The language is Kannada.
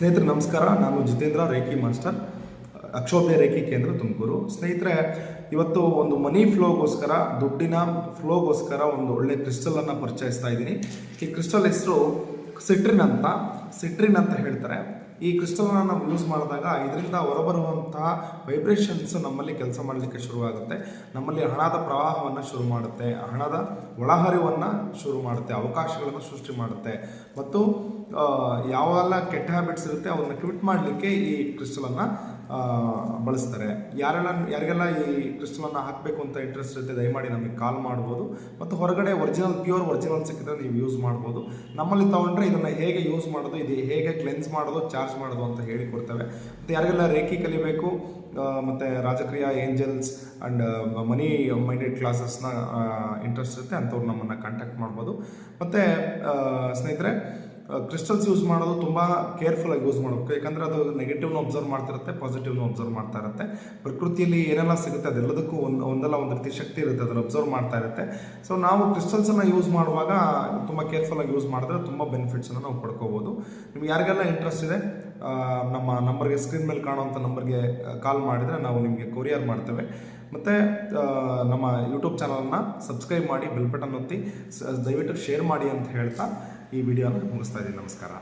ಸ್ನೇಹಿತರೆ, ನಮಸ್ಕಾರ. ನಾನು Jitendra, reiki master. Akshobhya reiki ಕೇಂದ್ರ, ತುಮಕೂರು. ಸ್ನೇಹಿತರೆ, ಇವತ್ತು ಒಂದು ಮನಿ ಫ್ಲೋಗೋಸ್ಕರ, ದುಡ್ಡಿನ ಫ್ಲೋಗೋಸ್ಕರ ಒಂದು ಒಳ್ಳೆ ಕ್ರಿಸ್ಟಲನ್ನು ಪರಿಚಯಿಸ್ತಾ ಇದ್ದೀನಿ. ಈ ಕ್ರಿಸ್ಟಲ್ ಹೆಸರು ಸಿಟ್ರಿನ್ ಅಂತ. ಸಿಟ್ರಿನ್ ಅಂತ ಹೇಳ್ತಾರೆ. ಈ ಕ್ರಿಸ್ಟಲನ್ನು ನಾವು ಯೂಸ್ ಮಾಡಿದಾಗ ಇದರಿಂದ ಹೊರಬರುವಂತಹ ವೈಬ್ರೇಷನ್ಸ್ ನಮ್ಮಲ್ಲಿ ಕೆಲಸ ಮಾಡಲಿಕ್ಕೆ ಶುರುವಾಗುತ್ತೆ. ನಮ್ಮಲ್ಲಿ ಹಣದ ಪ್ರವಾಹವನ್ನು ಶುರು ಮಾಡುತ್ತೆ. ಹಣದ ಒಳಹರಿವನ್ನು ಶುರು ಮಾಡುತ್ತೆ. ಅವಕಾಶಗಳನ್ನು ಸೃಷ್ಟಿ ಮಾಡುತ್ತೆ. ಮತ್ತು ಯಾವೆಲ್ಲ ಕೆಟ್ಟ ಹ್ಯಾಬಿಟ್ಸ್ ಇರುತ್ತೆ, ಅವನ್ನ ಕ್ವಿಟ್ ಮಾಡಲಿಕ್ಕೆ ಈ ಕ್ರಿಸ್ಟಲನ್ನು ಬಳಸ್ತಾರೆ. ಯಾರೆಲ್ಲ ಯಾರಿಗೆಲ್ಲ ಈ ಕ್ರಿಸ್ಟಲನ್ನು ಹಾಕಬೇಕು ಅಂತ ಇಂಟ್ರೆಸ್ಟ್ ಇರುತ್ತೆ, ದಯಮಾಡಿ ನಮಗೆ ಕಾಲ್ ಮಾಡ್ಬೋದು. ಮತ್ತು ಹೊರಗಡೆ ಒರಿಜಿನಲ್ ಪ್ಯೂರ್ ಒರಿಜಿನಲ್ ಸಿಕ್ಕಿದ್ರೆ ನೀವು ಯೂಸ್ ಮಾಡ್ಬೋದು. ನಮ್ಮಲ್ಲಿ ತೊಗೊಂಡ್ರೆ ಇದನ್ನು ಹೇಗೆ ಯೂಸ್ ಮಾಡೋದು, ಇದು ಹೇಗೆ ಕ್ಲೆನ್ಸ್ ಮಾಡೋದು ಚಾರ್ಜ್ ಮಾಡೋದು ಅಂತ ಹೇಳಿಕೊಡ್ತೇವೆ ಮತ್ತು ಯಾರಿಗೆಲ್ಲ ರೇಖಿ ಕಲಿಬೇಕು ಮತ್ತು Rajakriya angels and money minded ಕ್ಲಾಸಸ್ನ interest ಇರುತ್ತೆ, ಅಂಥವ್ರು ನಮ್ಮನ್ನು ಕಾಂಟ್ಯಾಕ್ಟ್ ಮಾಡ್ಬೋದು. ಮತ್ತು ಸ್ನೇಹಿತರೆ ಕ್ರಿಸ್ಟಲ್ಸ್ ಯೂಸ್ ಮಾಡೋದು ತುಂಬ ಕೇರ್ಫುಲ್ಲಾಗಿ ಯೂಸ್ ಮಾಡಬೇಕು ಯಾಕಂದರೆ ಅದು ನೆಗೆಟಿವ್ನ ಅಬ್ಸರ್ವ್ ಮಾಡ್ತಿರುತ್ತೆ ಪಾಸಿಟಿವ್ನ ಅಬ್ಸರ್ವ್ ಮಾಡ್ತಾ ಇರುತ್ತೆ. ಪ್ರಕೃತಿಯಲ್ಲಿ ಏನೆಲ್ಲ ಸಿಗುತ್ತೆ ಅದೆಲ್ಲದಕ್ಕೂ ಒಂದು, ಒಂದಲ್ಲ ಒಂದು ರೀತಿ ಶಕ್ತಿ ಇರುತ್ತೆ, ಅದನ್ನು ಅಬ್ಸರ್ವ್ ಮಾಡ್ತಾ ಇರುತ್ತೆ. ಸೊ ನಾವು ಕ್ರಿಸ್ಟಲ್ಸನ್ನು ಯೂಸ್ ಮಾಡುವಾಗ ತುಂಬ ಕೇರ್ಫುಲ್ಲಾಗಿ ಯೂಸ್ ಮಾಡಿದ್ರೆ ತುಂಬ ಬೆನಿಫಿಟ್ಸನ್ನು ನಾವು ಪಡ್ಕೋಬೋದು. ನಿಮ್ಗೆ ಯಾರಿಗೆಲ್ಲ ಇಂಟ್ರೆಸ್ಟ್ ಇದೆ ನಮ್ಮ ನಂಬರ್ಗೆ ಸ್ಕ್ರೀನ್ ಮೇಲೆ ಕಾಣುವಂಥ ನಂಬರ್ಗೆ ಕಾಲ್ ಮಾಡಿದರೆ ನಾವು ನಿಮಗೆ ಕೊರಿಯರ್ ಮಾಡ್ತೇವೆ. ಮತ್ತು ನಮ್ಮ ಯೂಟ್ಯೂಬ್ ಚಾನಲ್ನ ಸಬ್ಸ್ಕ್ರೈಬ್ ಮಾಡಿ ಬೆಲ್ ಬಟನ್ ಒತ್ತಿ ದಯವಿಟ್ಟು ಶೇರ್ ಮಾಡಿ ಅಂತ ಹೇಳ್ತಾ ಈ ವಿಡಿಯೋನ ಮುಗಿಸ್ತಾ ಇದ್ದೀನಿ. ನಮಸ್ಕಾರ.